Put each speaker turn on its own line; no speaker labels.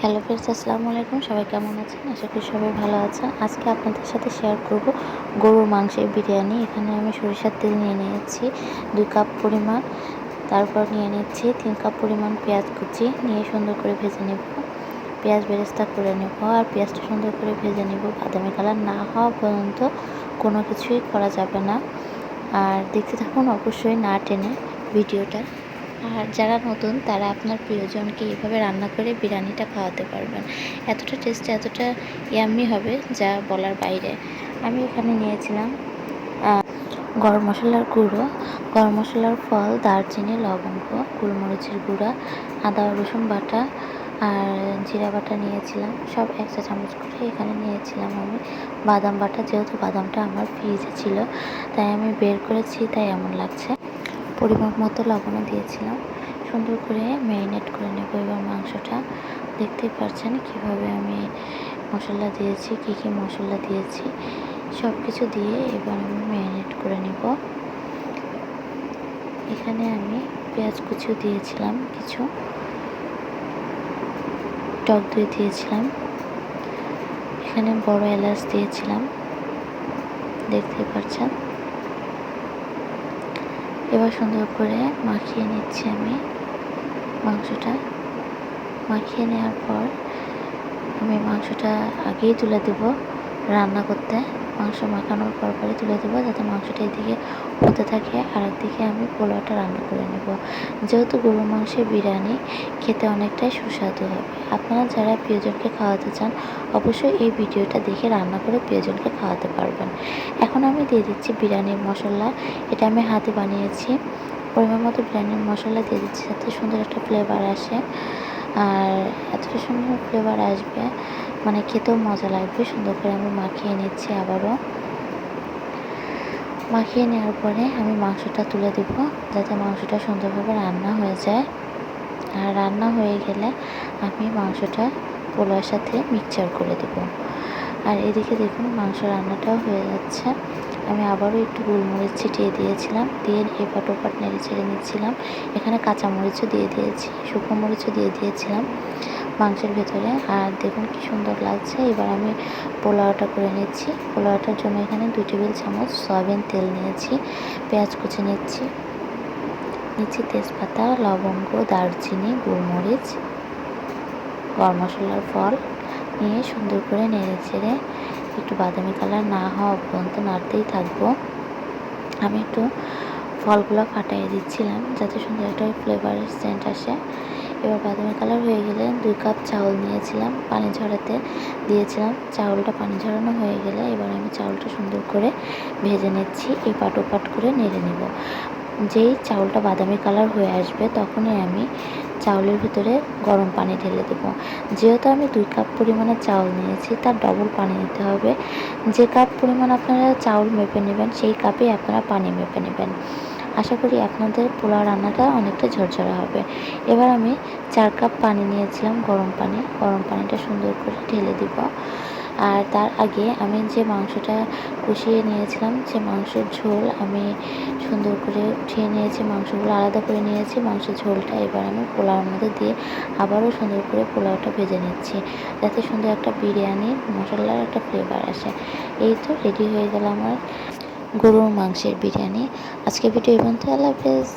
Hello friends আসসালামু আলাইকুম। সবাই কেমন আছেন? আশা করি সবাই ভালো আছেন। আজকে আপনাদের সাথে শেয়ার করব গরুর মাংসের বিরিয়ানি। এখানে আমি সরিষার তেল নিয়ে নিয়েছি, দুই কাপ পরিমাণ। তারপর নিয়ে নিচ্ছি তিন কাপ পরিমাণ পেঁয়াজ কুচি। নিয়ে সুন্দর করে ভেজে নেব। পেঁয়াজ বেরেস্তা করে নেব আর পেঁয়াজটা সুন্দর করে ভেজে নেব। বাদামি কালার না হওয়া পর্যন্ত কোনো কিছুই করা যাবে না। আর দেখতে থাকুন, অবশ্যই না টেনে ভিডিওটা। আর যারা নতুন, তারা আপনার প্রিয়জনকে এইভাবে রান্না করে বিরিয়ানিটা খাওয়াতে পারবেন। এতটা টেস্ট এতটা ইয়াম্মি হবে যা বলার বাইরে। আমি এখানে নিয়েছিলাম গরম মশলার গুঁড়ো, গরম মশলার ফল, দারচিনি, লবঙ্গ, গোলমরিচের গুঁড়া, আদা, রসুন বাটা আর জিরা বাটা নিয়েছিলাম। সব এক চা চামচ করে এখানে নিয়েছিলাম আমি। বাদাম বাটা, যেহেতু বাদামটা আমার ফ্রিজে ছিল, তাই আমি বের করেছি, তাই এমন লাগছে। পরিমাপ মতো লবণও দিয়েছিলাম। সুন্দর করে ম্যারিনেট করে নেব এবার মাংসটা। দেখতেই পাচ্ছেন কীভাবে আমি মশলা দিয়েছি, কি কি মশলা দিয়েছি। সব কিছু দিয়ে এবার আমি ম্যারিনেট করে নেব। এখানে আমি পেঁয়াজ কুচিও দিয়েছিলাম কিছু। টক দই দিয়েছিলাম। এখানে বড় এলাচ দিয়েছিলাম। দেখতেই পাচ্ছেন এবার সুন্দর করে মাখিয়ে নিচ্ছি আমি মাংসটা। মাখিয়ে নেওয়ার পর আমি মাংসটা আগেই তুলে দেব রান্না করতে। মাংস মাখানোর পর পরে তুলে দেবো যাতে মাংসটা এদিকে হতে থাকে আর একদিকে আমি পোলাওটা রান্না করে নেব। যেহেতু গরুর মাংসের বিরিয়ানি খেতে অনেকটাই সুস্বাদু হবে। আপনারা যারা প্রিয়জনকে খাওয়াতে চান, অবশ্যই এই ভিডিওটা দেখে রান্না করে প্রিয়জনকে খাওয়াতে পারবেন। এখন আমি দিয়ে দিচ্ছি বিরিয়ানির মশলা। এটা আমি হাতে বানিয়েছি। পরিমাণ মতো বিরিয়ানির মশলা দিয়ে দিচ্ছি যাতে সুন্দর একটা ফ্লেভার আসে। আর এতটা সুন্দর ফ্লেভার আসবে মানে খেতেও মজা লাগবে। সুন্দর করে আমি মাখিয়ে নিচ্ছি আবারও। মাখিয়ে নেওয়ার পরে আমি মাংসটা তুলে দেব, যাতে মাংসটা সুন্দরভাবে রান্না হয়ে যায়। আর রান্না হয়ে গেলে আমি মাংসটা পোলার সাথে মিক্সচার করে দেব। আর এদিকে দেখুন মাংস রান্নাটাও হয়ে যাচ্ছে। আমি আবারও একটু গোলমরিচ ছিটিয়ে দিয়েছিলাম, দিয়ে এপাট ওপাট নেড়ে ছেড়ে নিচ্ছিলাম। এখানে কাঁচামরিচও দিয়ে দিয়েছি, শুকনো মরিচও দিয়ে দিয়েছিলাম মাংসের ভেতরে। আর দেখুন কি সুন্দর লাগছে, এবার আমি পোলাওটা করে নিচ্ছি। পোলাওটার জন্য এখানে দুই টেবিল চামচ সয়াবিন তেল নিয়েছি, পেঁয়াজ কুচি নিচ্ছি নিচ্ছি তেজপাতা, লবঙ্গ, দারচিনি, গোলমরিচ, গরম মশলার ফল। নিয়ে সুন্দর করে নেড়ে চেড়ে একটু বাদামি কালার না হওয়া পর্যন্ত নাড়তেই থাকব। আমি একটু ফলগুলো ফাটাই দিচ্ছিলাম যাতে সুন্দর একটা ফ্লেভারের সেন্ট আসে। এবার বাদামি কালার হয়ে গেলে দুই কাপ চাউল নিয়েছিলাম পানি ঝরাতে দিয়েছিলাম। চাউলটা পানি ঝরানো হয়ে গেলে এবার আমি চাউলটা সুন্দর করে ভেজে নিচ্ছি এই পাটো পাট করে নেড়ে নেব। যেই চাউলটা বাদামি কালার হয়ে আসবে তখনই আমি চাউলের ভিতরে গরম পানি ঢেলে দেব। যেহেতু আমি দুই কাপ পরিমাণে চাউল নিয়েছি, তার ডবল পানি নিতে হবে। যে কাপ পরিমাণ আপনারা চাউল মেপে নেবেন, সেই কাপেই আপনারা পানি মেপে নেবেন। আশা করি আপনাদের পোলাও রান্নাটা অনেকটা ঝরঝরা হবে। এবার আমি চার কাপ পানি নিয়েছিলাম গরম পানি। গরম পানিটা সুন্দর করে ঢেলে দিব। আর তার আগে আমি যে মাংসটা কষিয়ে নিয়েছিলাম, সে মাংসের ঝোল আমি সুন্দর করে উঠিয়ে নিয়েছি, মাংসগুলো আলাদা করে নিয়েছি, মাংসের ঝোলটা এবার আমি পোলাওর মধ্যে দিয়ে আবারও সুন্দর করে পোলাওটা ভেজে নিচ্ছি। যাতে সুন্দর একটা বিরিয়ানির মশলার একটা ফ্লেভার আসে। এই তো রেডি হয়ে গেল আমার গরুর মাংসের বিরিয়ানি। আজকে ভিডিও এই পর্যন্ত আল্লাহ হাফেজ।